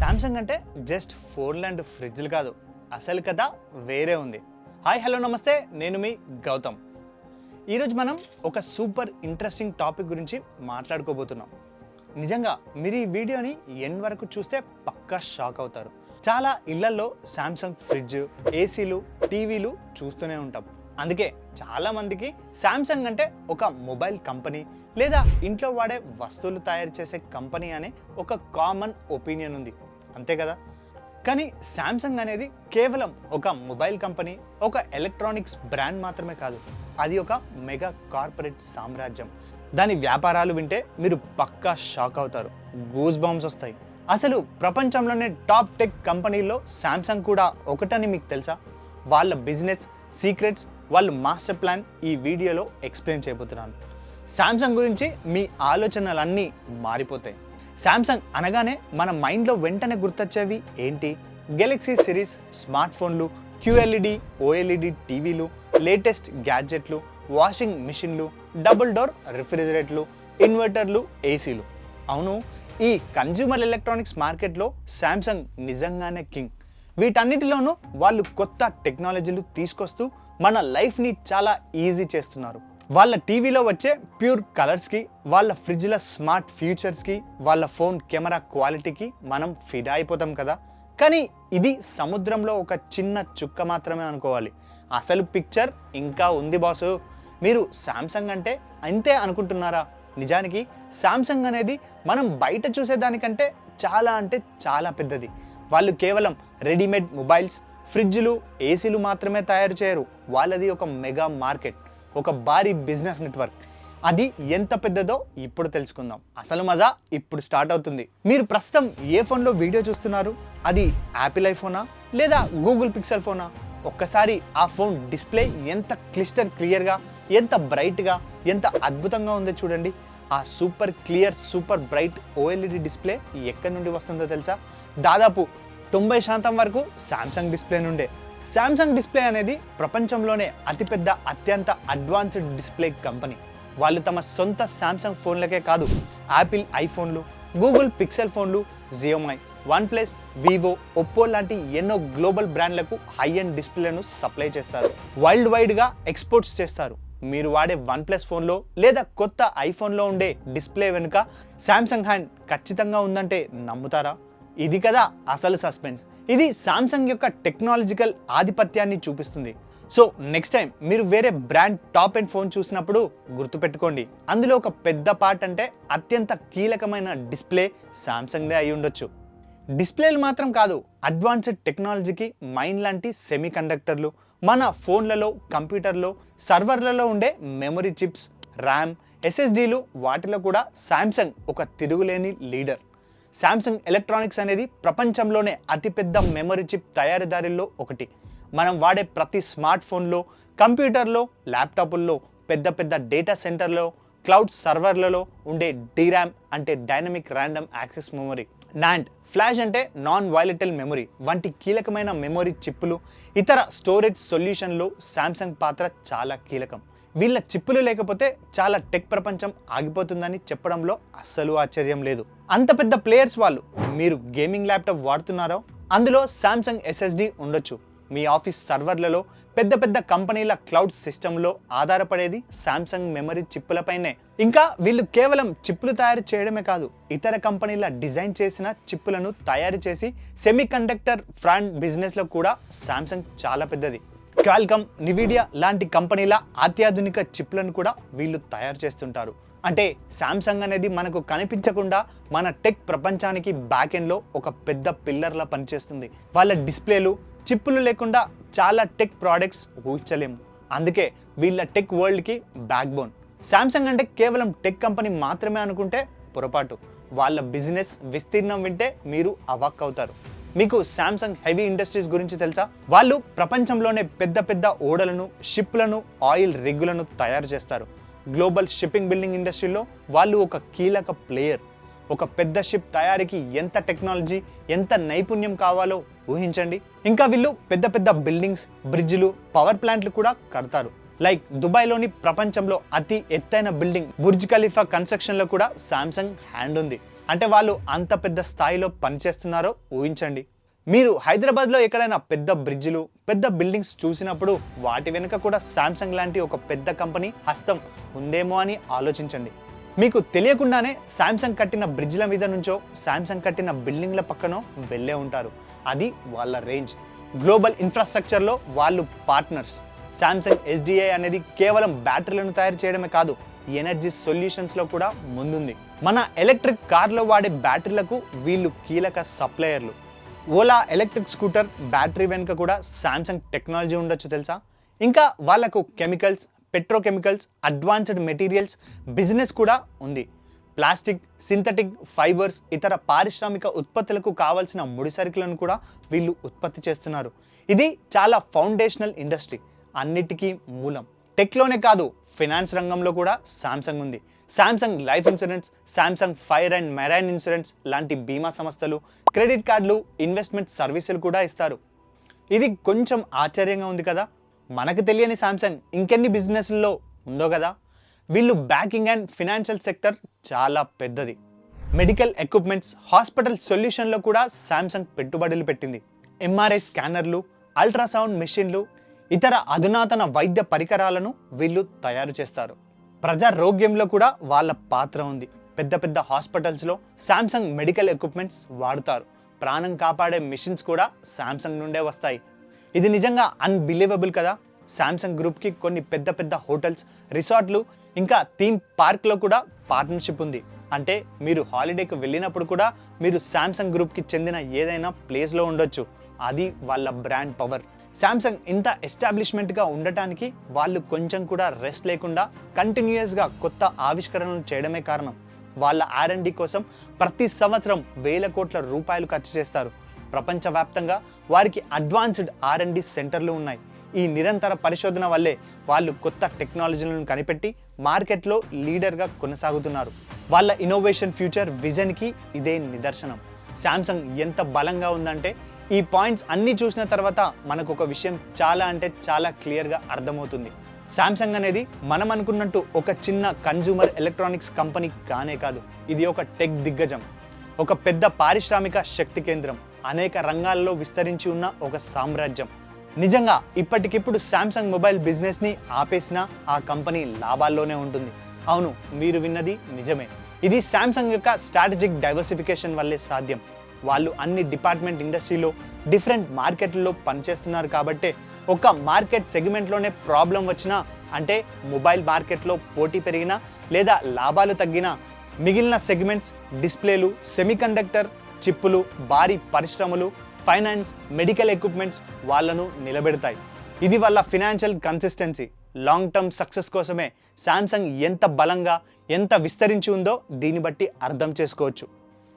Samsung అంటే just ఫోన్లు and ఫ్రిడ్జ్లు కాదు. అసలు కథ వేరే ఉంది. హాయ్ హలో నమస్తే. నేను మీ గౌతమ్. ఈరోజు మనం ఒక సూపర్ ఇంట్రెస్టింగ్ టాపిక్ గురించి మాట్లాడుకోబోతున్నాం. నిజంగా మీరు ఈ వీడియోని ఎండ్ వరకు చూస్తే పక్కా షాక్ అవుతారు. చాలా ఇళ్ళలో శాంసంగ్ ఫ్రిడ్జ్ ఏసీలు టీవీలు చూస్తూనే ఉంటాం. అందుకే చాలామందికి శాంసంగ్ అంటే ఒక మొబైల్ కంపెనీ లేదా ఇంట్లో వాడే వస్తువులు తయారు చేసే కంపెనీ అనే ఒక కామన్ ఒపీనియన్ ఉంది. అంతే కదా? కానీ శాంసంగ్ అనేది కేవలం ఒక మొబైల్ కంపెనీ ఒక ఎలక్ట్రానిక్స్ బ్రాండ్ మాత్రమే కాదు. అది ఒక మెగా కార్పొరేట్ సామ్రాజ్యం. దాని వ్యాపారాలు వింటే మీరు పక్కా షాక్ అవుతారు. గూస్ బాంబ్స్ వస్తాయి. అసలు ప్రపంచంలోనే టాప్ టెక్ కంపెనీల్లో శాంసంగ్ కూడా ఒకటని మీకు తెలుసా? వాళ్ళ బిజినెస్ సీక్రెట్స్ వాళ్ళ మాస్టర్ ప్లాన్ ఈ వీడియోలో ఎక్స్ప్లెయిన్ చేయబోతున్నాను. శాంసంగ్ గురించి మీ ఆలోచనలన్నీ మారిపోతాయి. శాంసంగ్ అనగానే మన మైండ్లో వెంటనే గుర్తొచ్చేవి ఏంటి? గెలక్సీ సిరీస్ స్మార్ట్ ఫోన్లు క్యూఎల్ఈడి ఓఎల్ఈడి టీవీలు లేటెస్ట్ గ్యాడ్జెట్లు వాషింగ్ మిషన్లు డబుల్ డోర్ రిఫ్రిజిరేటర్లు ఇన్వర్టర్లు ఏసీలు అవును ఈ కన్జ్యూమర్ ఎలక్ట్రానిక్స్ మార్కెట్లో శాంసంగ్ నిజంగానే కింగ్ వీటన్నిటిలోనూ వాళ్ళు కొత్త టెక్నాలజీలు తీసుకొస్తూ మన లైఫ్ని చాలా ఈజీ చేస్తున్నారు. వాళ్ళ టీవీలో వచ్చే ప్యూర్ కలర్స్కి వాళ్ళ ఫ్రిడ్జ్ల స్మార్ట్ ఫ్యూచర్స్కి వాళ్ళ ఫోన్ కెమెరా క్వాలిటీకి మనం ఫిదా అయిపోతాం కదా. కానీ ఇది సముద్రంలో ఒక చిన్న చుక్క మాత్రమే అనుకోవాలి. అసలు పిక్చర్ ఇంకా ఉంది బాసు. మీరు శాంసంగ్ అంటే అంతే అనుకుంటున్నారా? నిజానికి శాంసంగ్ అనేది మనం బయట చూసేదానికంటే చాలా అంటే చాలా పెద్దది. వాళ్ళు కేవలం రెడీమేడ్ మొబైల్స్ ఫ్రిడ్జ్లు ఏసీలు మాత్రమే తయారు చేయరు. వాళ్ళది ఒక మెగా మార్కెట్. ఒక భారీ బిజినెస్ నెట్వర్క్. అది ఎంత పెద్దదో ఇప్పుడు తెలుసుకుందాం. అసలు మజా ఇప్పుడు స్టార్ట్ అవుతుంది. మీరు ప్రస్తుతం ఏ ఫోన్లో వీడియో చూస్తున్నారు? అది యాపిల్ ఐఫోనా లేదా గూగుల్ పిక్సెల్ ఫోనా? ఒక్కసారి ఆ ఫోన్ డిస్ప్లే ఎంత క్లిస్టర్ క్లియర్గా ఎంత బ్రైట్గా ఎంత అద్భుతంగా ఉందో చూడండి. ఆ super clear super bright OLED display ఎక్కడి నుండి వస్తుందో తెలుసా? దాదాపు తొంభై శాతం వరకు శాంసంగ్ డిస్ప్లే నుండే. శాంసంగ్ డిస్ప్లే అనేది ప్రపంచంలోనే అతిపెద్ద అత్యంత అడ్వాన్స్డ్ డిస్ప్లే కంపెనీ వాళ్ళు తమ సొంత శాంసంగ్ ఫోన్లకే కాదు యాపిల్ ఐఫోన్లు గూగుల్ పిక్సెల్ ఫోన్లు జియోమై వన్ప్లస్ వివో ఒప్పో లాంటి ఎన్నో గ్లోబల్ బ్రాండ్లకు హై అండ్ డిస్ప్లేను సప్లై చేస్తారు. వరల్డ్ వైడ్గా ఎక్స్పోర్ట్స్ చేస్తారు. మీరు వాడే వన్ ప్లస్ ఫోన్లో లేదా కొత్త ఐఫోన్లో ఉండే డిస్ప్లే వెనుక శాంసంగ్ హ్యాండ్ ఖచ్చితంగా ఉందంటే నమ్ముతారా? ఇది కదా అసలు సస్పెన్స్ ఇది సామ్సంగ్ యొక్క టెక్నాలజికల్ ఆధిపత్యాన్ని చూపిస్తుంది. సో నెక్స్ట్ టైం మీరు వేరే బ్రాండ్ టాప్ అండ్ ఫోన్ చూసినప్పుడు గుర్తుపెట్టుకోండి. అందులో ఒక పెద్ద పార్ట్ అంటే అత్యంత కీలకమైన డిస్ప్లే సామ్సంగ్దే అయి ఉండొచ్చు. డిస్ప్లేలు మాత్రం కాదు అడ్వాన్స్డ్ టెక్నాలజీకి మైండ్ లాంటి సెమీ కండక్టర్లు మన ఫోన్లలో కంప్యూటర్లో సర్వర్లలో ఉండే మెమరీ చిప్స్ ర్యామ్ ఎస్ఎస్డీలు వాటిలో కూడా శాంసంగ్ ఒక తిరుగులేని లీడర్ శాంసంగ్ ఎలక్ట్రానిక్స్ అనేది ప్రపంచంలోనే అతిపెద్ద మెమరీ చిప్ తయారీదారుల్లో ఒకటి. మనం వాడే ప్రతి స్మార్ట్ ఫోన్లో కంప్యూటర్లో ల్యాప్టాపుల్లో పెద్ద పెద్ద డేటా సెంటర్లో క్లౌడ్ సర్వర్లలో ఉండే డీరామ్ అంటే dynamic random access memory NAND flash అంటే నాన్ వైలటల్ మెమరీ వంటి కీలకమైన మెమరీ చిప్పులు ఇతర స్టోరేజ్ సొల్యూషన్లో శాంసంగ్ పాత్ర చాలా కీలకం. వీళ్ళ చిప్పులు లేకపోతే చాలా టెక్ ప్రపంచం ఆగిపోతుందని చెప్పడంలో అస్సలు ఆశ్చర్యం లేదు. అంత పెద్ద ప్లేయర్స్ వాళ్ళు మీరు గేమింగ్ ల్యాప్టాప్ వాడుతున్నారో అందులో శాంసంగ్ ఎస్ఎస్డి ఉండొచ్చు. మీ ఆఫీస్ సర్వర్లలో పెద్ద పెద్ద కంపెనీల క్లౌడ్ సిస్టంలో ఆధారపడేది శాంసంగ్ మెమరీ చిప్పులపైనే. ఇంకా వీళ్ళు కేవలం చిప్పులు తయారు చేయడమే కాదు ఇతర కంపెనీల డిజైన్ చేసిన చిప్పులను తయారు చేసి సెమీ కండక్టర్ ఫ్రాండ్ బిజినెస్లో కూడా శాంసంగ్ చాలా పెద్దది. క్వాల్కమ్ నివిడియా లాంటి కంపెనీల అత్యాధునిక చిప్లను కూడా వీళ్ళు తయారు చేస్తుంటారు. అంటే శాంసంగ్ అనేది మనకు కనిపించకుండా మన టెక్ ప్రపంచానికి బ్యాక్ ఎండ్లో ఒక పెద్ద పిల్లర్లా పనిచేస్తుంది. వాళ్ళ డిస్ప్లేలు చిప్పులు లేకుండా చాలా టెక్ ప్రోడక్ట్స్ ఊహించలేము. అందుకే వీళ్ళ టెక్ వరల్డ్కి బ్యాక్ బోన్ శాంసంగ్ అంటే కేవలం టెక్ కంపెనీ మాత్రమే అనుకుంటే పొరపాటు. వాళ్ళ బిజినెస్ విస్తీర్ణం వింటే మీరు అవాక్ అవుతారు. మీకు శాంసంగ్ హెవీ ఇండస్ట్రీస్ గురించి తెలుసా? వాళ్ళు ప్రపంచంలోనే పెద్ద పెద్ద ఓడలను షిప్లను ఆయిల్ రిగ్గులను తయారు చేస్తారు. గ్లోబల్ షిప్పింగ్ బిల్డింగ్ ఇండస్ట్రీలో వాళ్ళు ఒక కీలక ప్లేయర్ ఒక పెద్ద షిప్ తయారీకి ఎంత టెక్నాలజీ ఎంత నైపుణ్యం కావాలో ఊహించండి. ఇంకా వీళ్ళు పెద్ద పెద్ద బిల్డింగ్స్ బ్రిడ్జ్లు పవర్ ప్లాంట్లు కూడా కడతారు. లైక్ దుబాయ్లోని ప్రపంచంలో అతి ఎత్తైన బిల్డింగ్ బుర్జ్ ఖలీఫా కన్స్ట్రక్షన్లో కూడా శాంసంగ్ హ్యాండ్ ఉంది. అంటే వాళ్ళు అంత పెద్ద స్థాయిలో పనిచేస్తున్నారో ఊహించండి. మీరు హైదరాబాద్లో ఎక్కడైనా పెద్ద బ్రిడ్జిలు పెద్ద బిల్డింగ్స్ చూసినప్పుడు వాటి వెనుక కూడా శాంసంగ్ లాంటి ఒక పెద్ద కంపెనీ హస్తం ఉందేమో అని ఆలోచించండి. మీకు తెలియకుండానే శాంసంగ్ కట్టిన బ్రిడ్జ్ల మీద నుంచో శాంసంగ్ కట్టిన బిల్డింగ్ల పక్కనో వెళ్ళే ఉంటారు. అది వాళ్ళ రేంజ్. గ్లోబల్ ఇన్ఫ్రాస్ట్రక్చర్లో వాళ్ళు పార్ట్నర్స్ శాంసంగ్ ఎస్డిఐ అనేది కేవలం బ్యాటరీలను తయారు చేయడమే కాదు ఎనర్జీ సొల్యూషన్స్లో కూడా ముందుంది. మన ఎలక్ట్రిక్ కార్లో వాడే బ్యాటరీలకు వీళ్ళు కీలక సప్లయర్లు. ఓలా ఎలక్ట్రిక్ స్కూటర్ బ్యాటరీ వెనుక కూడా శాంసంగ్ టెక్నాలజీ ఉండొచ్చు తెలుసా? ఇంకా వాళ్ళకు chemicals petrochemicals advanced materials business కూడా ఉంది. ప్లాస్టిక్ సింథటిక్ ఫైబర్స్ ఇతర పారిశ్రామిక ఉత్పత్తులకు కావాల్సిన ముడి సరుకులను కూడా వీళ్ళు ఉత్పత్తి చేస్తున్నారు. ఇది చాలా ఫౌండేషనల్ ఇండస్ట్రీ. అన్నిటికీ మూలం. టెక్లోనే కాదు ఫినాన్స్ రంగంలో కూడా శాంసంగ్ ఉంది. Samsung life insurance Samsung fire and marine insurance లాంటి బీమా సంస్థలు క్రెడిట్ కార్డులు ఇన్వెస్ట్మెంట్ సర్వీసులు కూడా ఇస్తారు. ఇది కొంచెం ఆశ్చర్యంగా ఉంది కదా? మనకు తెలియని శాంసంగ్ ఇంకెన్ని బిజినెస్లలో ఉందో కదా? వీళ్ళు బ్యాంకింగ్ అండ్ ఫినాన్షియల్ సెక్టర్ చాలా పెద్దది. మెడికల్ ఎక్విప్మెంట్స్ హాస్పిటల్ సొల్యూషన్లో కూడా శాంసంగ్ పెట్టుబడులు పెట్టింది. ఎంఆర్ఐ స్కానర్లు అల్ట్రాసౌండ్ మెషిన్లు ఇతర అధునాతన వైద్య పరికరాలను వీళ్ళు తయారు చేస్తారు. ప్రజారోగ్యంలో కూడా వాళ్ళ పాత్ర ఉంది. పెద్ద పెద్ద హాస్పిటల్స్లో శాంసంగ్ మెడికల్ ఎక్విప్మెంట్స్ వాడుతారు. ప్రాణం కాపాడే మిషన్స్ కూడా శాంసంగ్ నుండే వస్తాయి. ఇది నిజంగా అన్బిలీవబుల్ కదా? శాంసంగ్ గ్రూప్కి కొన్ని పెద్ద పెద్ద హోటల్స్ రిసార్ట్లు ఇంకా థీమ్ పార్క్లో కూడా పార్ట్నర్షిప్ ఉంది. అంటే మీరు హాలిడేకి వెళ్ళినప్పుడు కూడా మీరు శాంసంగ్ గ్రూప్కి చెందిన ఏదైనా ప్లేస్లో ఉండొచ్చు. అది వాళ్ళ బ్రాండ్ పవర్ శాంసంగ్ ఇంత ఎస్టాబ్లిష్మెంట్గా ఉండటానికి వాళ్ళు కొంచెం కూడా రెస్ట్ లేకుండా కంటిన్యూయస్గా కొత్త ఆవిష్కరణలు చేయడమే కారణం. వాళ్ళ ఆర్ఎండి కోసం ప్రతి సంవత్సరం వేల కోట్ల రూపాయలు ఖర్చు చేస్తారు. ప్రపంచవ్యాప్తంగా వారికి అడ్వాన్స్డ్ ఆర్ఎండి సెంటర్లు ఉన్నాయి. ఈ నిరంతర పరిశోధన వల్లే వాళ్ళు కొత్త టెక్నాలజీలను కనిపెట్టి మార్కెట్లో లీడర్గా కొనసాగుతున్నారు. వాళ్ళ ఇన్నోవేషన్ ఫ్యూచర్ విజన్కి ఇదే నిదర్శనం. శాంసంగ్ ఎంత బలంగా ఉందంటే ఈ పాయింట్స్ అన్నీ చూసిన తర్వాత మనకు ఒక విషయం చాలా అంటే చాలా క్లియర్గా అర్థమవుతుంది. శాంసంగ్ అనేది మనం అనుకున్నట్టు ఒక చిన్న కన్జ్యూమర్ ఎలక్ట్రానిక్స్ కంపెనీ కానే కాదు ఇది ఒక టెక్ దిగ్గజం. ఒక పెద్ద పారిశ్రామిక శక్తి కేంద్రం అనేక రంగాల్లో విస్తరించి ఉన్న ఒక సామ్రాజ్యం. నిజంగా ఇప్పటికిప్పుడు శాంసంగ్ మొబైల్ బిజినెస్ని ఆపేసినా ఆ కంపెనీ లాభాల్లోనే ఉంటుంది. అవును మీరు విన్నది నిజమే. ఇది శాంసంగ్ యొక్క స్ట్రాటజిక్ డైవర్సిఫికేషన్ వల్లే సాధ్యం. వాళ్ళు అన్ని డిపార్ట్మెంట్ ఇండస్ట్రీలో డిఫరెంట్ మార్కెట్లలో పనిచేస్తున్నారు కాబట్టే ఒక మార్కెట్ సెగ్మెంట్లోనే ప్రాబ్లం వచ్చినా అంటే మొబైల్ మార్కెట్లో పోటీ పెరిగినా లేదా లాభాలు తగ్గినా మిగిలిన సెగ్మెంట్స్ డిస్ప్లేలు సెమీకండక్టర్ చిప్పులు భారీ పరిశ్రమలు ఫైనాన్స్ మెడికల్ ఎక్విప్మెంట్స్ వాళ్ళను నిలబెడతాయి. ఇది వాళ్ళ financial consistency long term success కోసమే శాంసంగ్ ఎంత బలంగా ఎంత విస్తరించి ఉందో దీన్ని బట్టి అర్థం చేసుకోవచ్చు.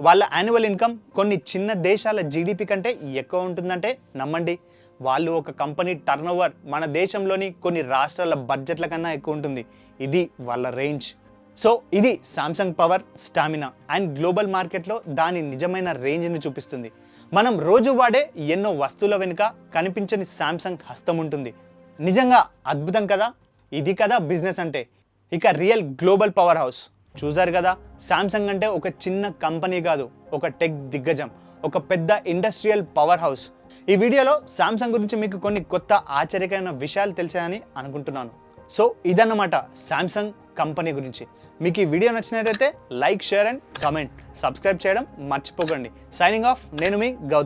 వాళ్ళ యాన్యువల్ ఇన్కమ్ కొన్ని చిన్న దేశాల జీడిపి కంటే ఎక్కువ ఉంటుందంటే నమ్మండి. వాళ్ళు ఒక కంపెనీ టర్నోవర్ మన దేశంలోని కొన్ని రాష్ట్రాల బడ్జెట్ల కన్నా ఎక్కువ ఉంటుంది. ఇది వాళ్ళ రేంజ్ సో ఇది Samsung power stamina and global మార్కెట్లో దాని నిజమైన రేంజ్ని చూపిస్తుంది. మనం రోజు వాడే ఎన్నో వస్తువుల వెనుక కనిపించని సామ్సంగ్ హస్తం ఉంటుంది. నిజంగా అద్భుతం కదా? ఇది కదా బిజినెస్ అంటే. ఇక రియల్ గ్లోబల్ పవర్ హౌస్ చూసారు కదా? శాంసంగ్ అంటే ఒక చిన్న కంపెనీ కాదు ఒక టెక్ దిగ్గజం ఒక పెద్ద ఇండస్ట్రియల్ పవర్ హౌస్ ఈ వీడియోలో శాంసంగ్ గురించి మీకు కొన్ని కొత్త ఆశ్చర్యకరమైన విషయాలు తెలిసాయని అనుకుంటున్నాను. సో ఇదన్నమాట శాంసంగ్ కంపెనీ గురించి. మీకు ఈ వీడియో నచ్చినట్లయితే like share and comment. Subscribe చేయడం మర్చిపోకండి. సైనింగ్ ఆఫ్ నేను మీ గౌతమ్.